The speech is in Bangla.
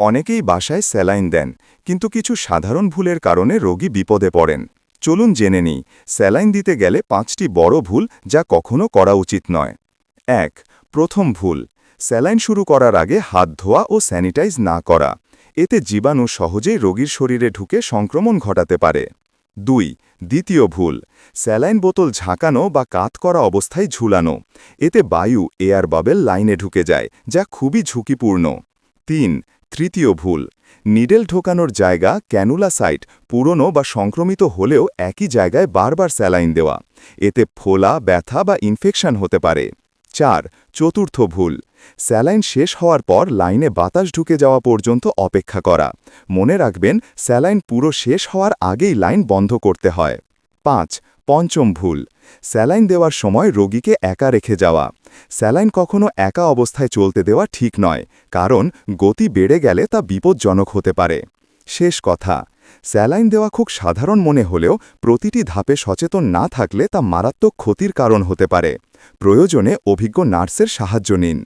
অনেকেই বাসায় স্যালাইন দেন, কিন্তু কিছু সাধারণ ভুলের কারণে রোগী বিপদে পড়েন। চলুন জেনে নিই, স্যালাইন দিতে গেলে পাঁচটি বড় ভুল যা কখনো করা উচিত নয়। এক, প্রথম ভুল, স্যালাইন শুরু করার আগে হাত ধোয়া ও স্যানিটাইজ না করা। এতে জীবাণু সহজেই রোগীর শরীরে ঢুকে সংক্রমণ ঘটাতে পারে। দুই, দ্বিতীয় ভুল, স্যালাইন বোতল ঝাঁকানো বা কাত করা অবস্থায় ঝুলানো। এতে বায়ু, এয়ার বাবেল লাইনে ঢুকে যায়, যা খুবই ঝুঁকিপূর্ণ। তিন তৃতীয় ভুল। নিডেল ঢোকানোর জায়গা ক্যানুলা সাইট পুরনো বা সংক্রমিত হলেও একই জায়গায় বারবার স্যালাইন দেওয়া। এতে ফোলা, ব্যথা বা ইনফেকশন হতে পারে। চার, চতুর্থ ভুল। স্যালাইন শেষ হওয়ার পর লাইনে বাতাস ঢুকে যাওয়া পর্যন্ত অপেক্ষা করা। মনে রাখবেন, স্যালাইন পুরো শেষ হওয়ার আগেই লাইন বন্ধ করতে হয়। পাঁচ পঞ্চম ভুল। স্যালাইন দেওয়ার সময় রোগীকে একা রেখে যাওয়া। স্যালাইন কখনো একা অবস্থায় চলতে দেওয়া ঠিক নয়, কারণ গতি বেড়ে গেলে তা বিপজ্জনক হতে পারে। শেষ কথা, স্যালাইন দেওয়া খুব সাধারণ মনে হলেও প্রতিটি ধাপে সচেতন না থাকলে তা মারাত্মক ক্ষতির কারণ হতে পারে। প্রয়োজনে অভিজ্ঞ নার্সের সাহায্য নিন।